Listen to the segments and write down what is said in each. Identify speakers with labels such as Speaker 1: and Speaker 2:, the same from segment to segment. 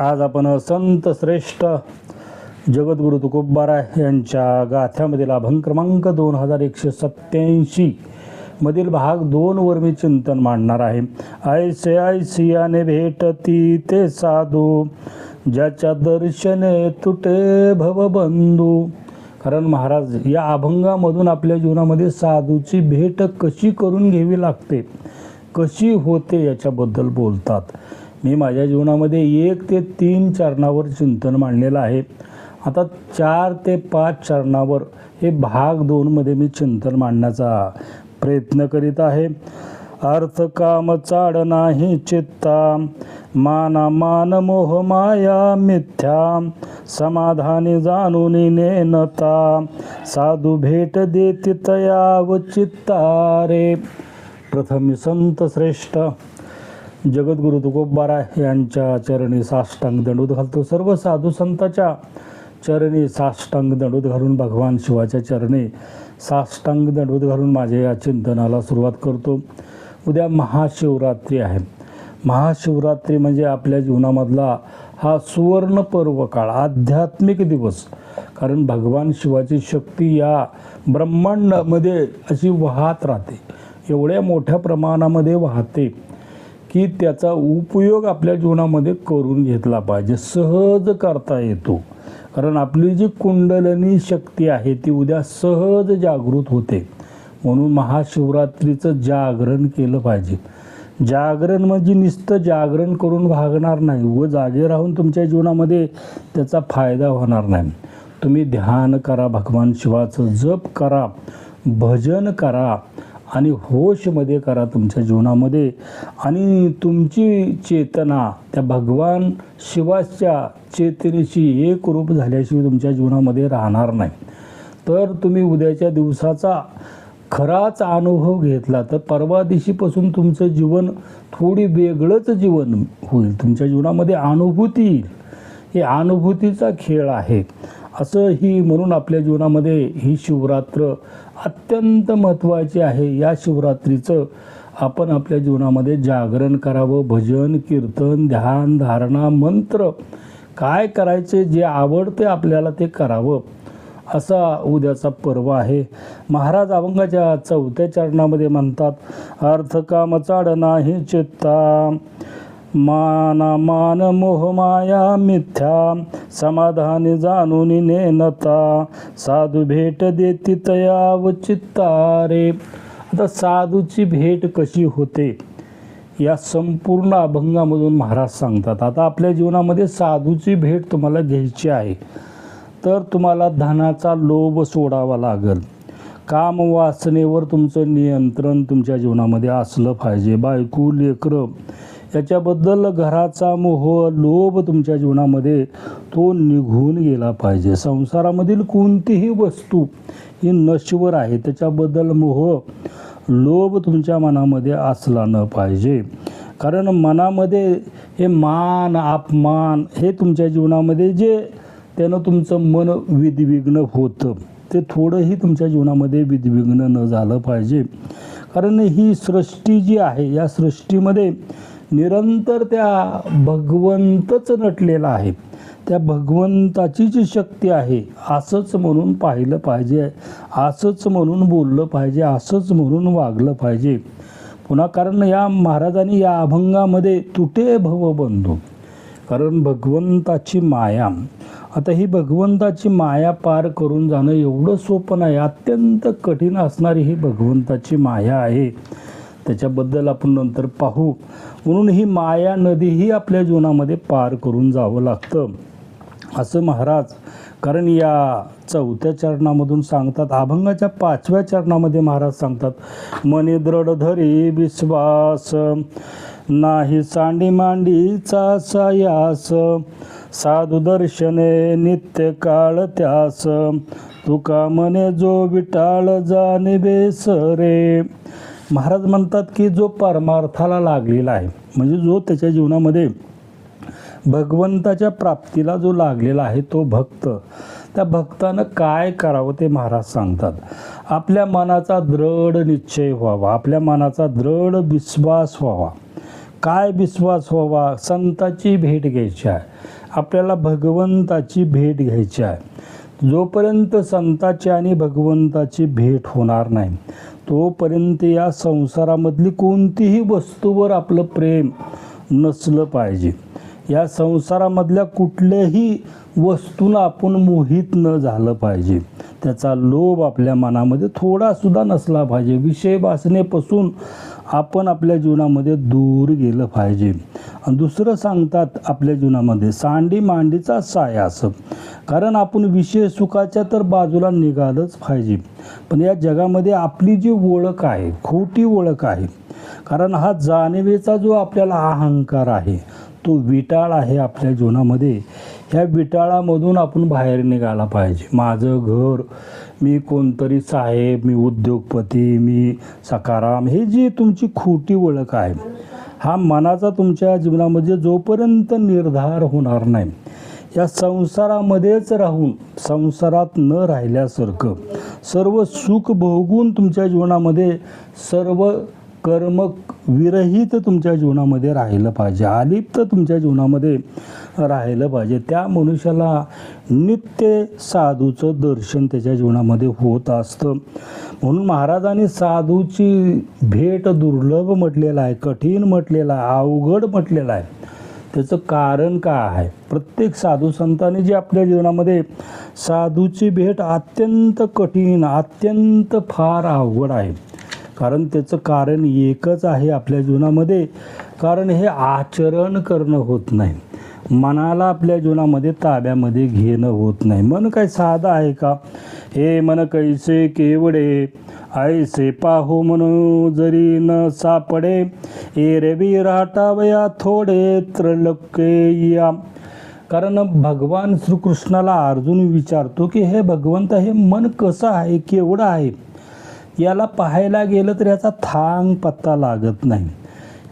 Speaker 1: आज आपण संत श्रेष्ठ जगद्गुरु तुकोबाराय यांच्या गाथ्यामधील अभंग क्रमांक दोन हजार एकशे सत्याऐंशी मधील भाग दोनवर मी चिंतन मांडणार आहे. ऐसे ऐसियाने भेटती ते साधू ज्याच्या दर्शने तुटे भवबंधू कारण महाराज या अभंगामधून आपल्या जीवनामध्ये साधूची भेट कशी करून घ्यावी लागते? कशी होते याच्याबद्दल बोलतात. मी माझ्या जीवनामध्ये एक ते तीन चरणावर चिंतन मांडलेलं आहे. आता चार ते पाच चरणावर हे भाग दोनमध्ये मी चिंतन मांडण्याचा प्रयत्न करीत आहे. अर्थ काम चाड नाही चित्ता माना मान मोह माया मिथ्या समाधानी जाणून नेनता साधू भेट देती चित्ता रे. प्रथम संत श्रेष्ठ जगद्गुरु तुकोबारा यांच्या चरणी साष्टांग दंडूत घालतो. सर्व साधू संताच्या चरणी साष्टांग दंडूत घालून भगवान शिवाच्या चरणी साष्टांग दंडूत घालून माझ्या या चिंतनाला सुरुवात करतो. उद्या महाशिवरात्री आहे. महाशिवरात्री म्हणजे आपल्या जीवनामधला हा सुवर्ण पर्व काळ आध्यात्मिक दिवस. कारण भगवान शिवाची शक्ती या ब्रह्मांडामध्ये अशी वाहत राहते. एवढ्या मोठ्या प्रमाणामध्ये वाहते. की त्याचा उपयोग आपल्या जीवनामध्ये करून घेतला पाहिजे सहज करता येतो. कारण आपली जी कुंडलनी शक्ती आहे ती उद्या सहज जागृत होते. म्हणून महाशिवरात्रीचं जागरण केलं पाहिजे. जागरण म्हणजे नुसतं जागरण करून भागणार नाही. व जागे राहून तुमच्या जीवनामध्ये त्याचा फायदा होणार नाही. तुम्ही ध्यान करा भगवान शिवाचं जप करा भजन करा. आणि होशमध्ये करा तुमच्या जीवनामध्ये. आणि तुमची चेतना त्या भगवान शिवाच्या चेतनेशी एक रूप झाल्याशिवाय तुमच्या जीवनामध्ये राहणार नाही. तर तुम्ही उद्याच्या दिवसाचा खराच अनुभव घेतला तर परवा दिवशीपासून तुमचं जीवन थोडी वेगळंच जीवन होईल. तुमच्या जीवनामध्ये अनुभूती येईल. हे अनुभूतीचा खेळ आहे. असं ही म्हणून आपल्या जीवनामध्ये ही शिवरात्र अत्यंत महत्त्वाची आहे. या शिवरात्रीचं आपण आपल्या जीवनामध्ये जागरण करावं भजन कीर्तन ध्यान धारणा मंत्र काय करायचे जे आवडते आपल्याला ते करावं असा उद्याचा पर्व आहे. महाराज अभंगाच्या चौथ्या चरणामध्ये म्हणतात अर्थ काम चाड नाही चित्ता माना मान मोहमाया मिथ्या समाधानी जाणून नेनता साधू भेट देती तयाव चित्तारे आता साधूची भेट कशी होते? या संपूर्ण अभंगामधून महाराज सांगतात आता आपल्या जीवनामध्ये साधूची भेट तुम्हाला घ्यायची आहे. तर तुम्हाला धनाचा लोभ सोडावा लागेल. काम वाचनेवर तुमचं नियंत्रण तुमच्या जीवनामध्ये असलं पाहिजे. बायको लेकरं याच्याबद्दल घराचा मोह लोभ तुमच्या जीवनामध्ये तो निघून गेला पाहिजे. संसारामधील कोणतीही वस्तू ही नश्वर आहे. त्याच्याबद्दल मोह लोभ तुमच्या मनामध्ये असला न पाहिजे. कारण मनामध्ये हे मान अपमान हे तुमच्या जीवनामध्ये जे त्यानं तुमचं मन विधिविघ्न होतं ते थोडंही तुमच्या जीवनामध्ये विधिविघ्न न झालं पाहिजे. कारण ही सृष्टी जी आहे या सृष्टीमध्ये निरंतर त्या भगवंतच नटलेला आहे. त्या भगवंताची जी शक्ती आहे असंच म्हणून पाहिलं पाहिजे असंच म्हणून बोललं पाहिजे असंच म्हणून वागलं पाहिजे. पुन्हा कारण या महाराजांनी या अभंगामध्ये तुटे भव बंधू. कारण भगवंताची माया आता ही भगवंताची माया पार करून जाणं एवढं सोपं नाही अत्यंत कठीण असणारी ही भगवंताची माया आहे. त्याच्याबद्दल आपण नंतर पाहू. म्हणून ही माया नदीही आपल्या जीवनामध्ये पार करून जावं लागतं. असं महाराज कारण या चौथ्या चरणामधून सांगतात अभंगाच्या पाचव्या चरणामध्ये महाराज सांगतात मने दृढ धरी विश्वास नाही सांडी मांडीचा सायास साधू दर्शने नित्य काळ त्यास तुका मने जो विटाळ जाणे बेसरे महाराज म्हणतात की जो परमार्थाला लागलेला आहे म्हणजे जो त्याच्या जीवनामध्ये भगवंताच्या प्राप्तीला जो लागलेला आहे तो भक्त. त्या भक्तानं काय करावं ते महाराज सांगतात. आपल्या मनाचा दृढ निश्चय व्हावा आपल्या मनाचा दृढ विश्वास व्हावा. काय विश्वास व्हावा? संताची भेट घ्यायची आहे. आपल्याला भगवंताची भेट घ्यायची आहे. जोपर्यंत संताची आणि भगवंताची भेट होणार नाही तोपर्यंत या संसारामधली कोणतीही वस्तूवर आपलं प्रेम नसलं पाहिजे. या संसारामधल्या कुठल्याही वस्तूला आपण मोहित न झालं पाहिजे. त्याचा लोभ आपल्या मनामध्ये थोडासुद्धा नसला पाहिजे. विषय वासनेपासून आपण आपल्या जीवनामध्ये दूर गेलं पाहिजे. आणि दुसरं सांगतात आपल्या जीवनामध्ये सांडी मांडीचा सायास असं. कारण आपण विषय सुखाच्या तर बाजूला निघालंच पाहिजे. पण या जगामध्ये आपली जी ओळख आहे खोटी ओळख आहे कारण हा जाणीवेचा जो आपल्याला अहंकार आहे तो विटाळ आहे आपल्या जीवनामध्ये. ह्या विटाळामधून आपण बाहेर निघाला पाहिजे. माझं घर मी कोणतरी साहेब मी उद्योगपती मी सकाराम हे जी तुमची खोटी ओळख आहे हा मनाचा तुमच्या जीवनामध्ये जोपर्यंत निर्धार होणार नाही या संसारामध्येच राहून संसारात न राहिल्यासारखं. सर्व सुख भोगून तुमच्या जीवनामध्ये सर्व कर्म विरहित तुमच्या जीवनामध्ये राहिलं पाहिजे. अलिप्त तुमच्या जीवनामध्ये राहिलं पाहिजे. त्या मनुष्याला नित्य साधूचं दर्शन त्याच्या जीवनामध्ये होत असतं. म्हणून महाराजांनी साधूची भेट दुर्लभ म्हटलेलं आहे कठीण म्हटलेलं आहे अवघड म्हटलेलं आहे. त्याचं कारण काय आहे? प्रत्येक साधू संतांनी जी आपल्या जीवनामध्ये साधूची भेट अत्यंत कठीण अत्यंत फार अवघड आहे. कारण त्याचं कारण एकच आहे आपल्या जीवनामध्ये. कारण हे आचरण करणं होत नाही. मनाला आपल्या जीवनामध्ये ताब्यामध्ये घेणं होत नाही. मन काय साधं आहे का? हे मन कैसे केवडे? ऐसे पाहू म्हणू जरी न सापडे एरवी राटावया थोडे त्रलके या. कारण भगवान श्रीकृष्णाला अर्जुन विचारतो की हे भगवंत हे मन कसं आहे केवढं आहे? याला पाहायला गेलं तर याचा थांग पत्ता लागत नाही.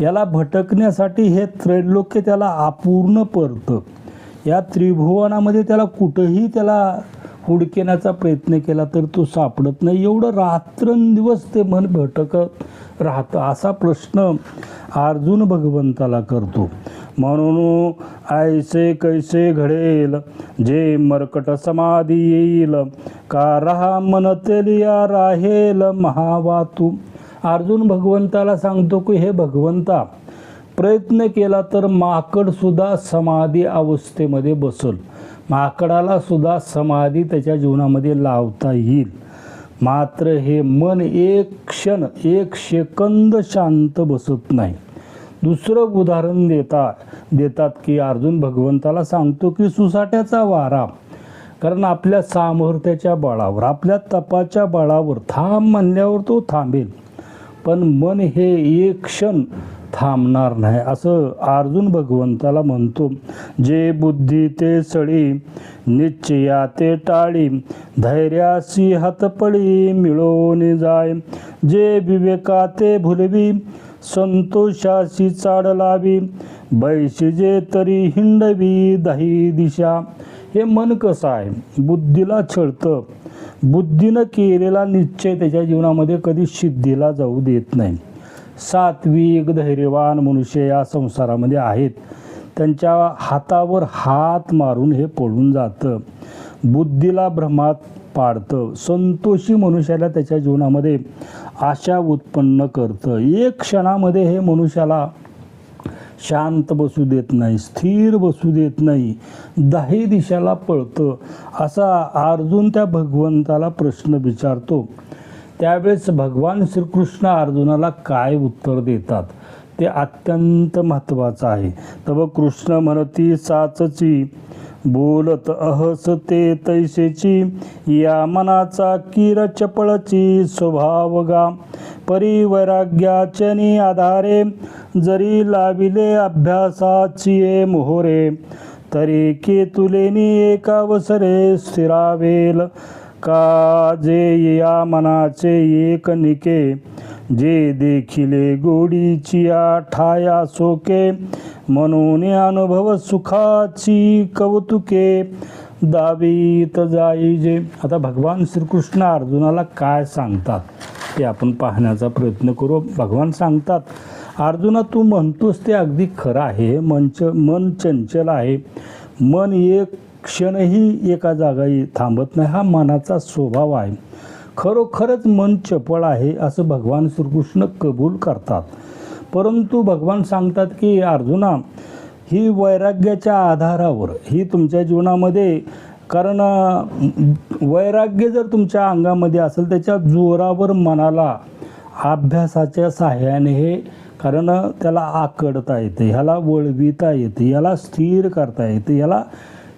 Speaker 1: याला भटकण्यासाठी हे त्रैलोक्य त्याला अपूर्ण पडतं. या त्रिभुवनामध्ये त्याला कुठंही त्याला हुडकेण्याचा प्रयत्न केला तर तो सापडत नाही. एवढं रात्रंदिवस ते मन भटकत राहतं. असा प्रश्न अर्जुन भगवंताला करतो. म्हणून ऐसे कैसे घडेल जे मरकट समाधी येईल का राहा मन तेलिया राहेल महावातू. अर्जुन भगवंताला सांगतो की हे भगवंता प्रयत्न केला तर माकडसुद्धा समाधी अवस्थेमध्ये बसल. माकडाला सुद्धा समाधी त्याच्या जीवनामध्ये लावता येईल. मात्र हे मन एक क्षण एक सेकंद शांत बसत नाही. दुसरं उदाहरण देता देतात की अर्जुन भगवंताला सांगतो की सुसाट्याचा वारा. कारण आपल्या सामर्थ्याच्या बळावर आपल्या तपाच्या बळावर थांब म्हणल्यावर तो थांबेल. पण मन हे एक क्षण थांबणार नाही. असं अर्जुन भगवंताला म्हणतो जे बुद्धी ते सळी निश्चया ते टाळी धैर्यासी हातपळी मिळवून जाय. जे विवेका ते भुलवी संतोषाशी चाड लावी. बैशिजे तरी हिंडवी दही दिशा. हे मन कसं आहे? बुद्धीला छळतं. बुद्धीनं केलेला निश्चय त्याच्या जीवनामध्ये कधी सिद्धीला जाऊ देत नाही. सात्विक धैर्यवान मनुष्य या संसारामध्ये आहेत. त्यांच्या हातावर हात मारून हे पळून जातं. बुद्धीला भ्रमात पाडतं. संतोषी मनुष्याला त्याच्या जीवनामध्ये आशा उत्पन्न करतं. एक क्षणामध्ये हे मनुष्याला शांत बसू देत नाही स्थिर बसू देत नाही. दाही दिशाला पळतं. असा अर्जुन त्या भगवंताला प्रश्न विचारतो. त्यावेळेस भगवान श्रीकृष्ण अर्जुनाला काय उत्तर देतात? ते अत्यंत महत्त्वाचं आहे. तव कृष्ण म्हणती साचची. बोलत अहस ते तैसेची. या मनाचा किर चपळची स्वभावगा परिवैराग्याचनी आधारे जरी लाविले अभ्यासाची ए मोहरे तरी के तुलेनी एकावसरे स्थिरावेल. का जे या मनाचे एक निके जे देखिले गोडीची ठाया सोके म्हणून अनुभव सुखाची कौतुके दावीत जाई जे. आता भगवान श्रीकृष्ण अर्जुनाला काय सांगतात ते आपण पाहण्याचा प्रयत्न करू. भगवान सांगतात अर्जुना तू म्हणतोस ते अगदी खरं आहे. मनच मन चंचल आहे. मन एक क्षणही एका जागाही थांबत नाही. हा मनाचा स्वभाव आहे. खरोखरच मन चपळ आहे असं भगवान श्रीकृष्ण कबूल करतात. परंतु भगवान सांगतात की अर्जुना ही वैराग्याच्या आधारावर ही तुमच्या जीवनामध्ये कारण वैराग्य जर तुमच्या अंगामध्ये असेल त्याच्या जोरावर मनाला अभ्यासाच्या सहाय्याने हे कारण त्याला आकडता येते ह्याला वळविता येते याला स्थिर करता येते याला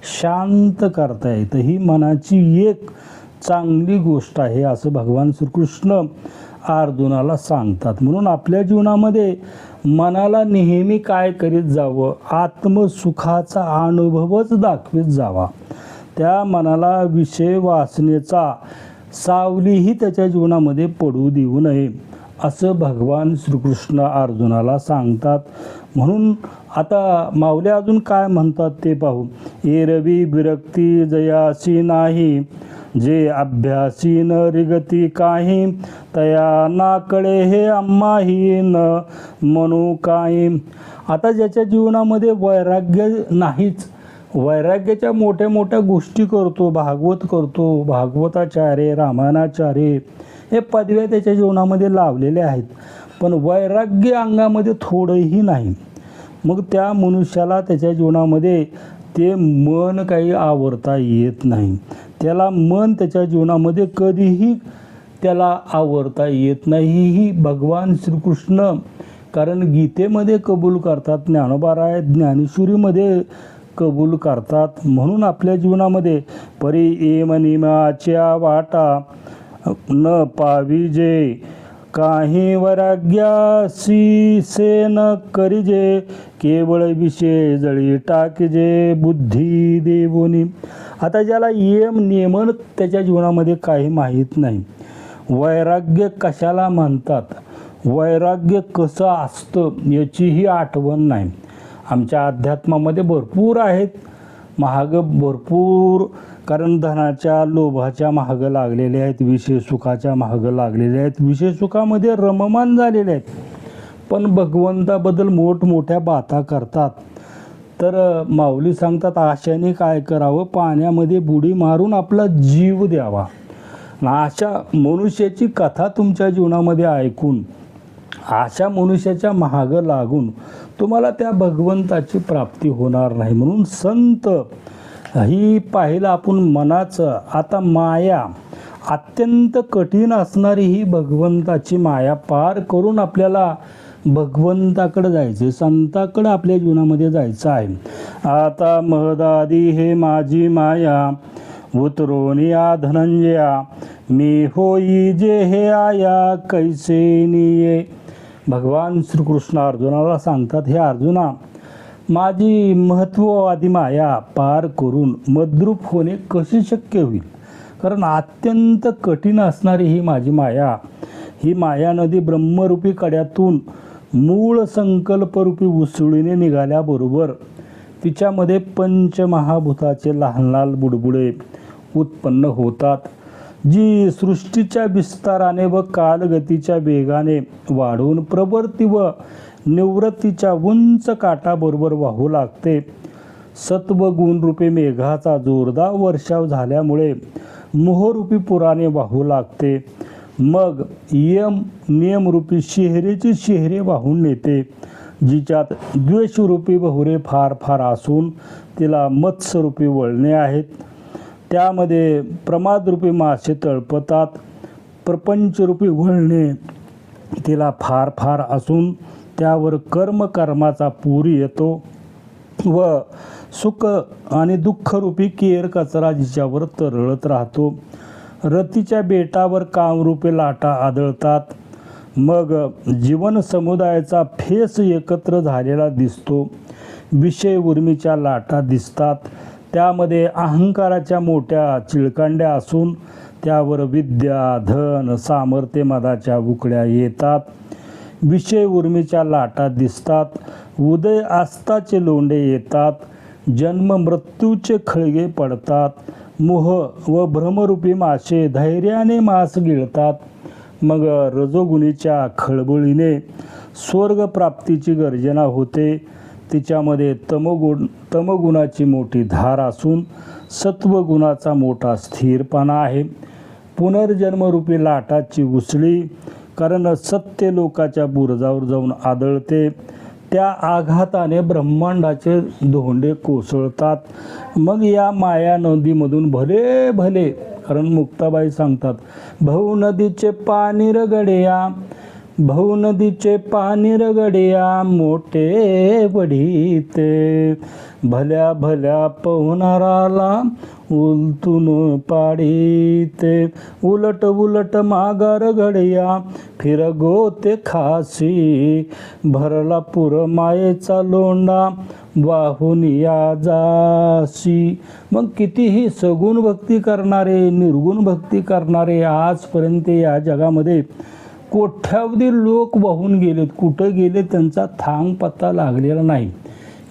Speaker 1: शांत करता येतं. ही मनाची एक चांगली गोष्ट आहे असं भगवान श्रीकृष्ण अर्जुनाला सांगतात. म्हणून आपल्या जीवनामध्ये मनाला नेहमी काय करीत जावं? आत्मसुखाचा अनुभवच दाखवीत जावा. त्या मनाला विषय वाचनेचा सावलीही त्याच्या जीवनामध्ये पडू देऊ नये असं भगवान श्रीकृष्ण अर्जुनाला सांगतात. म्हणून आता माऊली अजून काय म्हणतात ते पाहू. एरवी विरक्ती जयासी नाही जे अभ्यासी न रिगती काही तया नाकडे हे अम्माही न म्हणू काही. आता ज्याच्या जीवनामध्ये वैराग्य नाहीच वैराग्याच्या मोठ्या मोठ्या गोष्टी करतो भागवत करतो भागवताचार्य रामायणाचार्य हे पदव्या त्याच्या जीवनामध्ये लावलेले आहेत. पण वैराग्य अंगामध्ये थोडंही नाही. मग त्या मनुष्याला त्याच्या जीवनामध्ये ते मन काही आवरता येत नाही. त्याला मन त्याच्या जीवनामध्ये कधीही त्याला आवरता येत नाही. ही भगवान श्रीकृष्ण कारण गीतेमध्ये कबूल करतात ज्ञानोबाराय ज्ञानेश्वरीमध्ये कबूल करतात. म्हणून आपल्या जीवनामध्ये परी एम निमाच्या वाटा न पाविजे काही वैराग्यासी से न करिजे केवळ विषय जळी टाकजे बुद्धी देवोनी. आता ज्याला यम नियमन त्याच्या जीवनामध्ये काही माहीत नाही. वैराग्य कशाला म्हणतात? वैराग्य कसं असतं याचीही आठवण नाही. आमच्या अध्यात्मामध्ये भरपूर आहेत. महाग भरपूर कारण धनाच्या लोभाच्या महाग लागलेले आहेत विषय सुखाच्या महाग लागलेले आहेत विषय सुखामध्ये रममान झालेले आहेत. पण भगवंताबद्दल मोठमोठ्या बाता करतात. तर माऊली सांगतात आशाने काय करावं? पाण्यामध्ये बुडी मारून आपला जीव द्यावा. अशा मनुष्याची कथा तुमच्या जीवनामध्ये ऐकून अशा मनुष्याच्या महागं लागून तुम्हाला त्या भगवंताची प्राप्ती होणार नाही. म्हणून संत ही पाहिलं आपण मनाचं आता माया अत्यंत कठीण असणारी ही भगवंताची माया पार करून आपल्याला भगवंताकडं जायचे संताकडं आपल्या जीवनामध्ये जायचं आहे. आता महदादी हे माझी माया उतरोनी या धनंजया. मी होई जे हे आया कैसे निये? भगवान श्रीकृष्ण अर्जुनाला सांगतात हे अर्जुना माझी महत्त्ववादी माया पार करून मद्रूप होणे कसे शक्य होईल? कारण अत्यंत कठीण असणारी ही माझी माया. ही माया नदी ब्रह्मरूपी कड्यातून मूळ संकल्परूपी उसळीने निघाल्याबरोबर तिच्यामध्ये पंचमहाभूताचे लहान लहान बुडबुडे उत्पन्न होतात जी सृष्टीच्या विस्ताराने व कालगतीच्या वेगाने वाढून प्रवृत्ती व निवृत्तीच्या उंच काठाबरोबर वाहू लागते. सत्व गुणरूपी मेघाचा जोरदार वर्षाव झाल्यामुळे मोहरूपी पुराने वाहू लागते. मग यम नियमरूपी शेहरेची शेहरे वाहून नेते जिच्यात द्वेषरूपी बहुरे फार फार असून तिला मत्स्यरूपी वळणे आहेत. त्यामध्ये प्रमादरूपी मासे तळपतात प्रपंचरूपी वळणे तिला फार फार असून त्यावर कर्म कर्माचा पूर येतो व सुख आणि दुःखरूपी केर कचरा जिच्यावर तरळत राहतो. रतीच्या बेटावर कामरूपे लाटा आदळतात. मग जीवन समुदायाचा फेस एकत्र झालेला दिसतो. विषय उर्मीच्या लाटा दिसतात. त्यामध्ये अहंकाराच्या मोठ्या चिळकांड्या असून त्यावर विद्या धन सामर्थ्य मदाच्या उकड्या येतात. विषय उर्मीच्या लाटा दिसतात. उदय आस्ताचे लोंडे येतात. जन्म मृत्यूचे खळगे पडतात. मोह व भ्रमरूपी मासे धैर्याने मास गिळतात. मग रजोगुणीच्या खळबळीने स्वर्गप्राप्तीची गर्जना होते. तिच्यामध्ये तमगुण तमगुणाची मोठी धार असून सत्वगुणाचा मोठा स्थिरपणा आहे. पुनर्जन्मरूपी लाटाची उसळी कारण सत्य लोकाच्या बुरजावर जाऊन आदळते. त्या आघाताने ब्रह्मांडाचे धोंडे कोसळतात. मग या माया नदीमधून भले भले कारण मुक्ताबाई सांगतात भाऊ नदीचे पाणी रगड्या नदीचे पाणी रगड्या मोठे वढीते भल्या भल्या पवनाराला उलतून पाडीते. उलट उलट मागार घडया फिर गोते खासी. भरला पुर मायेचा लोंडा वाहून या जासी. मग कितीही सगुण भक्ती करणारे निर्गुण भक्ती करणारे आजपर्यंत या जगामध्ये कोठ्यावधी लोक वाहून गेलेत कुठं गेले त्यांचा थांग पत्ता लागलेला नाही.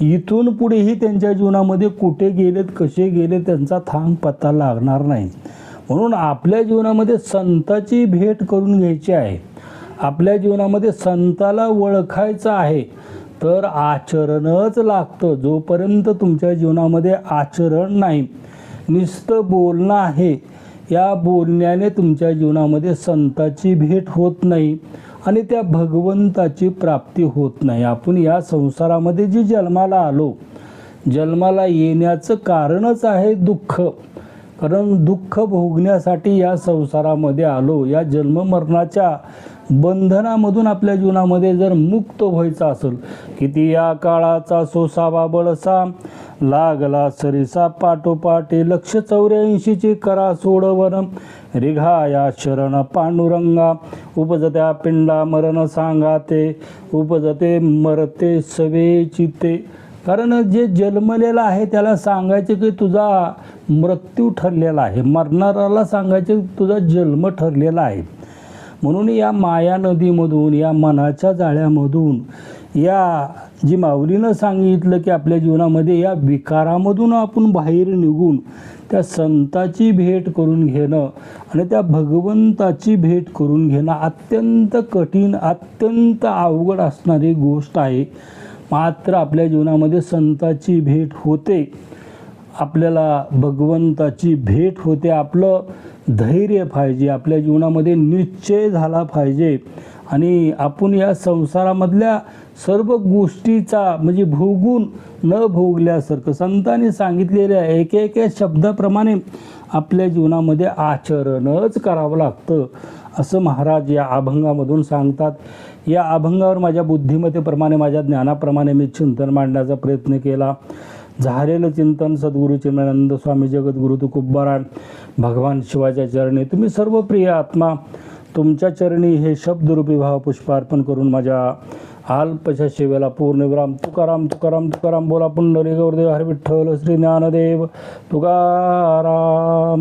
Speaker 1: इथून पुढेही त्यांच्या जीवनामध्ये कुठे गेलेत कसे गेले त्यांचा थांग पत्ता लागणार नाही. म्हणून आपल्या जीवनामध्ये संताची भेट करून घ्यायची आहे. आपल्या जीवनामध्ये संताला ओळखायचं आहे. तर आचरणच लागतं. जोपर्यंत तुमच्या जीवनामध्ये आचरण नाही नुसतं बोलणं आहे या बोलण्याने तुमच्या जीवनामध्ये संताची भेट होत नाही आणि त्या भगवंताची प्राप्ती होत नाही. आपण या संसारामध्ये जी जन्माला आलो जन्माला येण्याचं कारणच आहे दुःख. कारण दुःख भोगण्यासाठी या संसारामध्ये आलो. या जन्ममरणाच्या बंधनामधून आपल्या जीवनामध्ये जर मुक्त व्हायचं असेल किती या काळाचा सोसावा बळसा लागला सरिसा पाठोपाठी लक्ष चौऱ्याऐंशीची करा सोडवन रिघाया शरण पांडुरंगा उपजत्या पिंडा मरण सांगा ते उपजते मरते सवे चिते कारण जे जन्मलेलं आहे त्याला सांगायचं की तुझा मृत्यू ठरलेला आहे. मरणाराला सांगायचं तुझा जन्म ठरलेला आहे. म्हणून या माया नदीमधून या मनाच्या जाळ्यामधून या जी माऊलीनं सांगितलं की आपल्या जीवनामध्ये या विकारामधून आपण बाहेर निघून त्या संताची भेट करून घेणं आणि त्या भगवंताची भेट करून घेणं अत्यंत कठीण अत्यंत अवघड असणारी गोष्ट आहे. मात्र आपल्या जीवनामध्ये संताची भेट होते. आपल्याला भगवंताची भेट होते. आपलं धैर्य पाहिजे. आपल्या जीवनामध्ये निश्चय झाला पाहिजे. आणि आपण या संसारामधल्या सर्व गोष्टीचा म्हणजे भोगून न भोगल्यासारखं संतांनी सांगितलेल्या एक एक शब्दाप्रमाणे आपल्या जीवनामध्ये आचरणच करावं लागतं. असं महाराज या अभंगामधून सांगतात. या अभंगावर माझ्या बुद्धिमत्तेप्रमाणे माझ्या ज्ञानाप्रमाणे मी चिंतन मांडण्याचा प्रयत्न केला. झालेलं चिंतन सद्गुरू चिन्मानंद स्वामी जगद्गुरु तुकोबाराय भगवान शिवाच्या चरणी. तुम्ही सर्व प्रिय आत्मा तुमच्या चरणी हे शब्दरूपी भावपुष्प अर्पण करून माझ्या अल्पशा सेवेला पूर्णविराम तुकाराम तुकाराम तुकाराम बोला पुंडरी गौरदेव हरविठ्ठल श्री ज्ञानदेव. तुकाराम.